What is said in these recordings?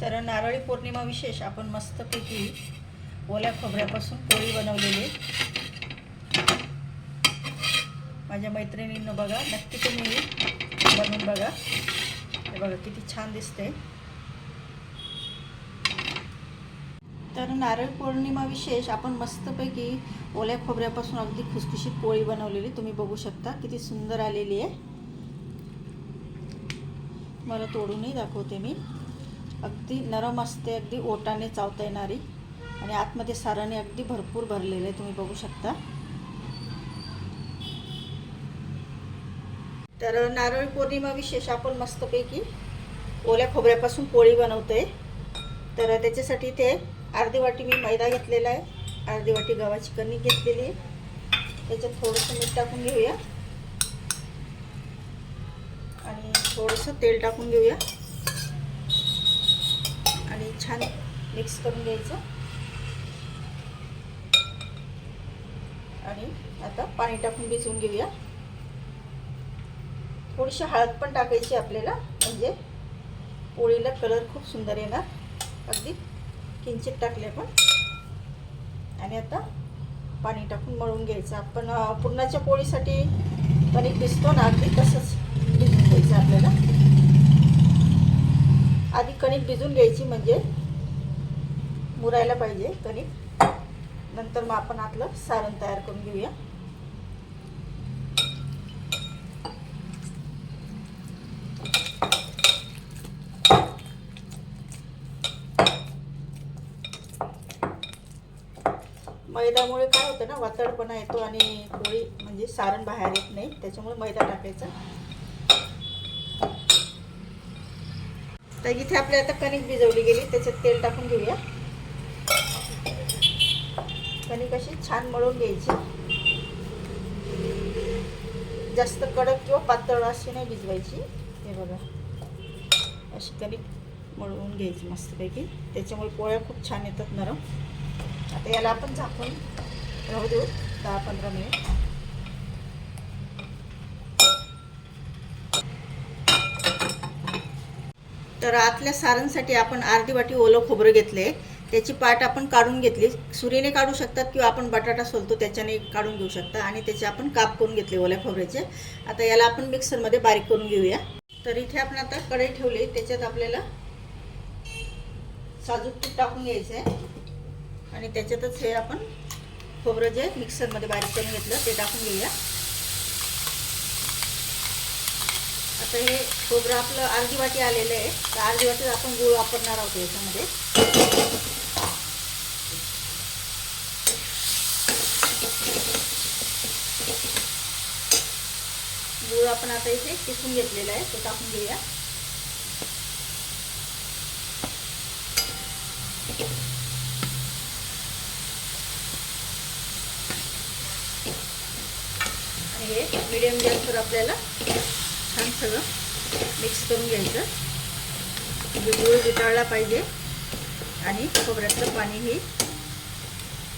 तर नारळी पौर्णिमा विशेष आपण मस्तपैकी ओल्या खोबऱ्यापासून पोळी बनवलेली माझ्या मैत्रिणींनं बघा नक्की तुम्ही बनवून बघा. हे बघा किती छान दिसते तर नारळ पौर्णिमा विशेष आपण मस्तपैकी ओल्या खोबऱ्यापासून अगदी खुसखुशीत पोळी बनवलेली. तुम्ही बघू शकता किती सुंदर आलेली आहे. मला तोडूनही दाखवते मी. अगदी नरम असते अगदी ओटाने चावता येणारी आणि आतमध्ये साराने अगदी भरपूर भरलेलं आहे तुम्ही बघू शकता. तर नारळ पौर्णिमा विशेष आपण मस्तपैकी ओल्या खोबऱ्यापासून पोळी बनवतोय. तर त्याच्यासाठी ते अर्धी वाटी मी मैदा घेतलेला आहे. अर्धी वाटी गव्हाची कणी घेतलेली आहे. त्याच्यात थोडंसं मीठ टाकून घेऊया. आणि थोडंसं तेल टाकून घेऊया. छान मिक्स करून घ्यायचं. आणि आता पाणी टाकून भिजवून घेऊया. थोडीशी हळद पण टाकायची आपल्याला म्हणजे पोळीला कलर खूप सुंदर येणार. अगदी किंचित टाकले पण. आणि आता पाणी टाकून मळून घ्यायचं. आपण पुरणाच्या पोळीसाठी कणिक भिजतो ना अगदी तसंच भिजून घ्यायचं आपल्याला आधी कणिक भिजून घ्यायची म्हणजे मुरायला पाहिजे कणिक. नंतर मग आपण आतलं सारण तयार करून घेऊया. मैदामुळे काय होतं ना वातडपणा येतो आणि पोळी म्हणजे सारण बाहेर येत नाही त्याच्यामुळे मैदा टाकायचा. तर इथे आपल्या आता कणिक भिजवली गेली त्याच्यात तेल टाकून घेऊया. कणिक अशी छान मळून घ्यायची. जास्त कडक किंवा पातळ अशी नाही भिजवायची. हे बघा. अशी कणिक मळवून घ्यायची मस्तपैकी. त्याच्यामुळे पोळ्या खूप छान येतात नरम. आता याला आपण झाकून राहू देऊ दहा पंधरा मिनिट. तर आतल्या सारणसाठी आपण अर्धी वाटी ओलं खोबरं घेतले. त्याची पाट आपण काढून घेतली. सुरीने काढू शकतात किंवा आपण बटाटा सोलतो त्याच्याने काढून घेऊ शकता. आणि त्याचे आपण काप करून घेतले ओल्या खोबऱ्याचे. आता याला आपण मिक्सरमध्ये बारीक करून घेऊया. तर इथे आपण आता कढई ठेवली. त्याच्यात आपल्याला साजूक तूप टाकून घ्यायचं आहे आणि त्याच्यातच हे आपण खोबरं जे मिक्सरमध्ये बारीक करून घेतलं ते टाकून घेऊया. आता हे खोबरं आपलं अर्धी वाटी आलेलं आहे. तर अर्धी वाटीत आपण गूळ वापरणार आहोत याच्यामध्ये. गूळ आपण आता इथे किसून घेतलेला आहे तो टाकून घेऊया. आणि हे मिडियम गॅसवर आपल्याला सगळं मिक्स करून घ्यायचं. म्हणजे गुळ वितळला पाहिजे आणि खोबऱ्यातलं पाणीही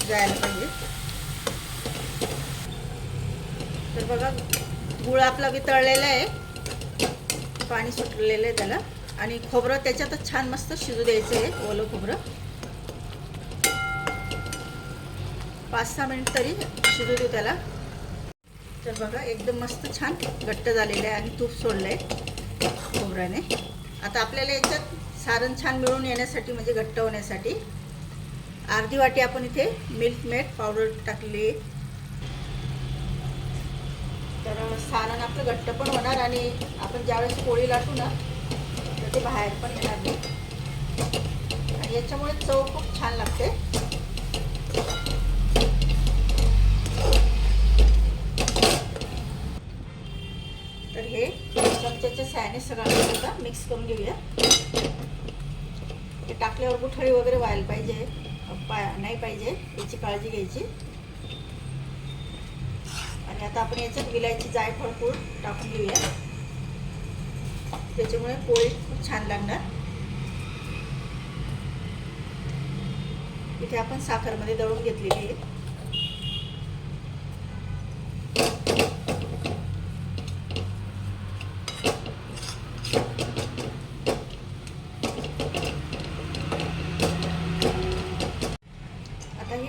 जायला पाहिजे. तर बघा गुळ आपला वितळलेला आहे. पाणी सुटलेलं आहे त्याला. आणि खोबरं त्याच्यातच छान मस्त शिजू द्यायचं आहे ओलं खोबरं. पाच सहा मिनिट तरी शिजू देऊ त्याला. तर बघा एकदम मस्त छान घट्ट झालेलं आहे आणि तूप सोडलं आहे खोबऱ्याने. आता आपल्याला याच्यात सारण छान मिळून येण्यासाठी म्हणजे घट्ट होण्यासाठी अर्धी वाटी आपण इथे मिल्क मेड पावडर टाकली तर सारण आपलं घट्ट पण होणार आणि आपण ज्यावेळेस पोळी लाटू ना तर ते बाहेर पण येणार नाही. आणि याच्यामुळे चव खूप छान लागते तर हे चमच्याच्या सहाय्याने सगळं आता मिक्स करून घेऊया. ते टाकल्यावर गुठळी वगैरे व्हायला पाहिजे. पा नाही पाहिजे याची काळजी घ्यायची. आणि आता आपण याच्यात विलायची जायफळ पूड टाकून घेऊया. त्याच्यामुळे पोळी खूप छान लागणार. इथे आपण साखरमध्ये दळून घेतलेली आहे.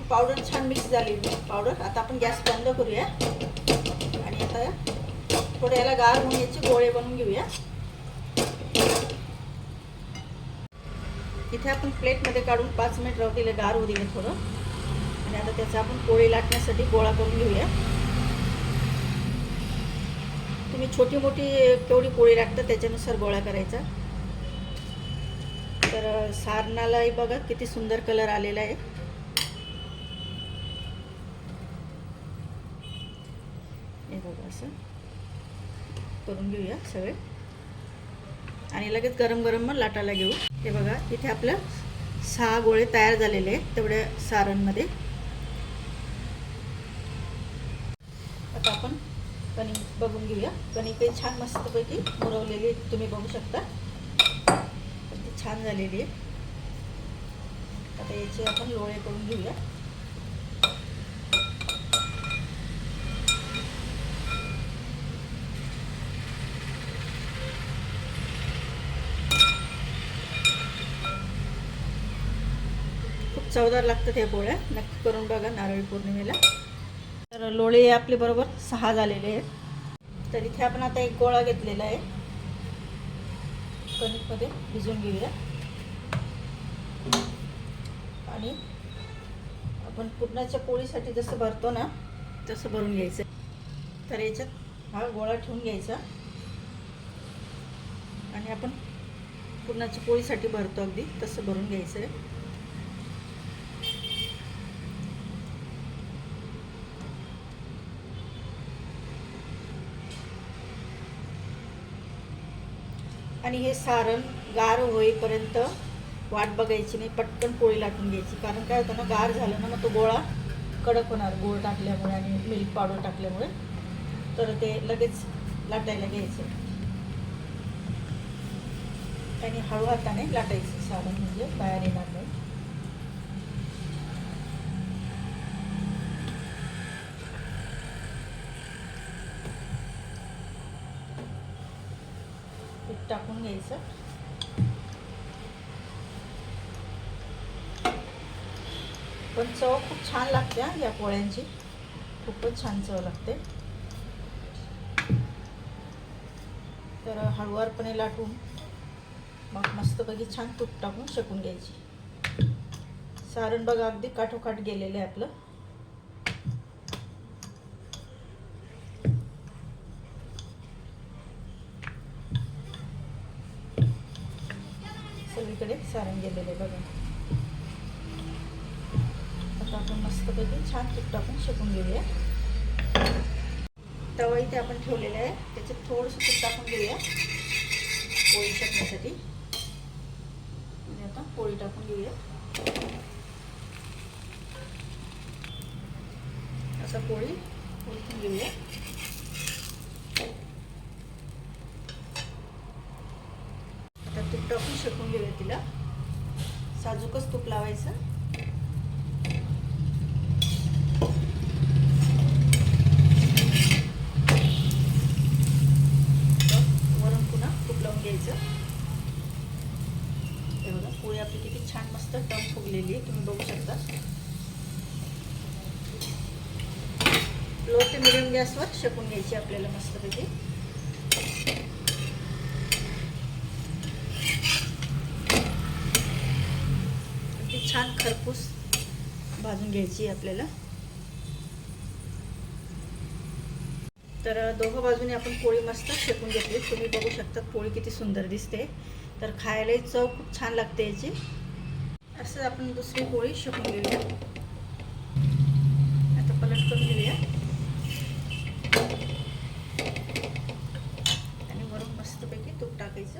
पावडर छान मिक्स झाली पावडर. आता आपण गॅस बंद करूया. आणि आता थोडं याला गार होऊन याचे गोळे बनवून घेऊया. इथे आपण प्लेटमध्ये काढून पाच मिनिट राहू दिले गार होऊ दिले थोडं. आणि आता त्याचा आपण पोळी लाटण्यासाठी गोळा करून घेऊया. तुम्ही छोटी मोठी केवढी पोळी लागतं त्याच्यानुसार गोळा करायचा. तर सारणालाही बघा किती सुंदर कलर आलेला आहे हे बघा असं करून घेऊया सगळे. आणि लगेच गरम गरम मग लाटायला घेऊ. हे बघा इथे आपलं सहा गोळे तयार झालेले आहेत तेवढ्या सारणमध्ये. आता आपण कणिक बघून घेऊया. कणिक छान मस्तपैकी मुरवलेली तुम्ही बघू शकता. ती छान झालेली आहे आता याचे आपण लोळे करून घेऊया. चवदार लागतात ह्या पोळ्या. नक्की करून बघा नारळी पौर्णिमेला. तर लोळे आपले बरोबर सहा झालेले आहेत. तर इथे आपण आता एक गोळा घेतलेला आहे. कणिकमध्ये भिजवून घेऊया. आणि आपण पुरणाच्या पोळीसाठी जसं भरतो ना तसं भरून घ्यायचं. तर याच्यात हा गोळा ठेवून घ्यायचा. आणि आपण पुरणाच्या पोळीसाठी भरतो अगदी तसं भरून घ्यायचं आहे. आणि हे सारण गार होईपर्यंत वाट बघायची नाही पटकन पोळी लाटून घ्यायची. कारण काय होतं ना गार झालं ना मग तो गोळा कडक होणार गोळ टाकल्यामुळे आणि मिल्क पावडर टाकल्यामुळे. तर ते लगेच लाटायला घ्यायचं. आणि हळू हाताने लाटायचं सारण म्हणजे बाहेर येणार नाही पीठ टाकून घ्यायचं पण चव खूप छान लागते हा या पोळ्यांची. खूपच छान चव लागते. तर हळुवारपणे लाटून मग मस्तपैकी छान तूप टाकून शकून घ्यायची. सारण बघा अगदी काठोकाठ गेलेलं आहे आपलं. इकडे सारण गेलेलं आहे बघा. आता आपण मस्तपैकी छान तूप टाकून शेकून घेऊया. तवा इथे आपण ठेवलेला आहे. त्याच्यात थोडंसं तूप टाकून घेऊया. पोळी शेकण्यासाठी. आणि आता पोळी टाकून घेऊया. असा पोळी उलटून घेऊया आता तूप टाकून तिला. साजूकच तूप लावायचं. वरून पुन्हा तूप लावून घ्यायचं. हे बघा पोळी आपली किती छान मस्त टम फुगलेली आहे तुम्ही बघू शकता. लो ते मिडियम गॅसवर शेकून घ्यायची आपल्याला मस्तपैकी अगदी छान खरपूस भाजून घ्यायची आपल्याला. तर दोघं बाजूने आपण पोळी मस्त शेकून घेतली. तुम्ही बघू शकता पोळी किती सुंदर दिसते. तर खायलाही चव खूप छान लागते याची. असंच आपण दुसरी पोळी शेकून घेऊया. आता पलट करून घेऊया. आणि वरून मस्तपैकी तूप टाकायचं.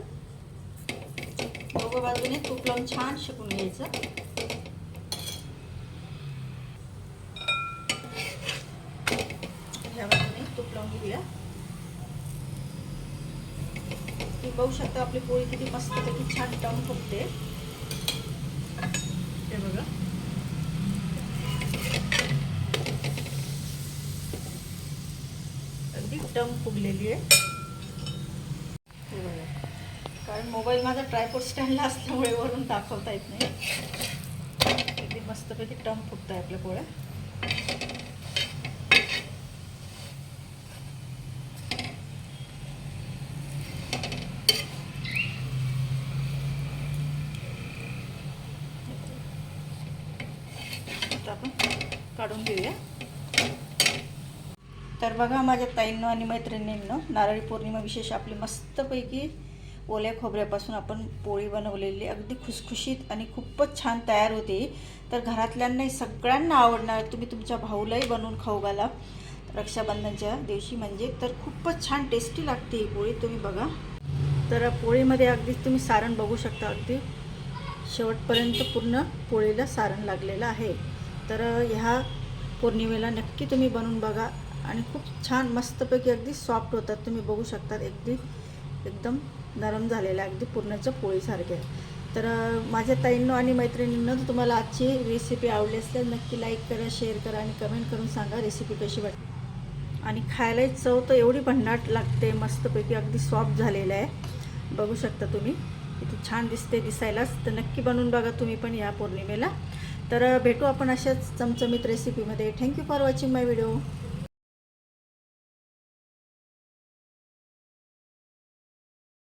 दोघं बाजूने तूप लावून छान शेकून घ्यायचं ह्या बाजूने तूप लावून घेऊया तुम्ही बघू शकता आपली पोळी किती मस्त पैकी छान टम फुगते. हे बघा. अगदी टम फुगलेली आहे. बघा कारण मोबाईल माझा ट्रायपोर्ट स्टँडला असल्यामुळे वरून दाखवता येत नाही. अगदी मस्तपैकी टम फुटत आहे आपल्या पोळ्या आता आपण काढून घेऊया तर बघा माझ्या ताईंनो आणि मैत्रिणींनो नारळी पौर्णिमा विशेष आपली मस्तपैकी ओल्या खोबऱ्यापासून आपण पोळी बनवलेली अगदी खुसखुशीत आणि खूपच छान तयार होते तर घरातल्यांनाही सगळ्यांना आवडणार तुम्ही तुमच्या भाऊलाही बनवून खाऊ घाला. रक्षाबंधनच्या दिवशी म्हणजे तर खूपच छान टेस्टी लागते ही पोळी तुम्ही बघा. तर पोळीमध्ये अगदी तुम्ही सारण बघू शकता अगदी शेवटपर्यंत पूर्ण पोळीला सारण लागलेलं आहे. तर ह्या पौर्णिमेला नक्की तुम्ही बनवून बघा. आणि खूप छान मस्तपैकी अगदी सॉफ्ट होतात. तुम्ही बघू शकतात अगदी एकदम नरम झालेल्या अगदी पूर्णच्या पोळीसारख्या. तर माझ्या ताईंनो आणि मैत्रिणींनो तुम्हाला आजची रेसिपी आवडली असल्यास नक्की लाईक करा शेअर करा आणि कमेंट करून सांगा रेसिपी कशी वाटली. आणि खायलाही चव तर एवढी भन्नाट लागते मस्तपैकी अगदी सॉफ्ट झालेलं आहे. बघू शकता तुम्ही किती छान दिसते दिसायलाच. तर नक्की बनवून बघा तुम्ही पण या पौर्णिमेला. तर भेटू आपण अशाच चमचमीत रेसिपीमध्ये thank you for watching my video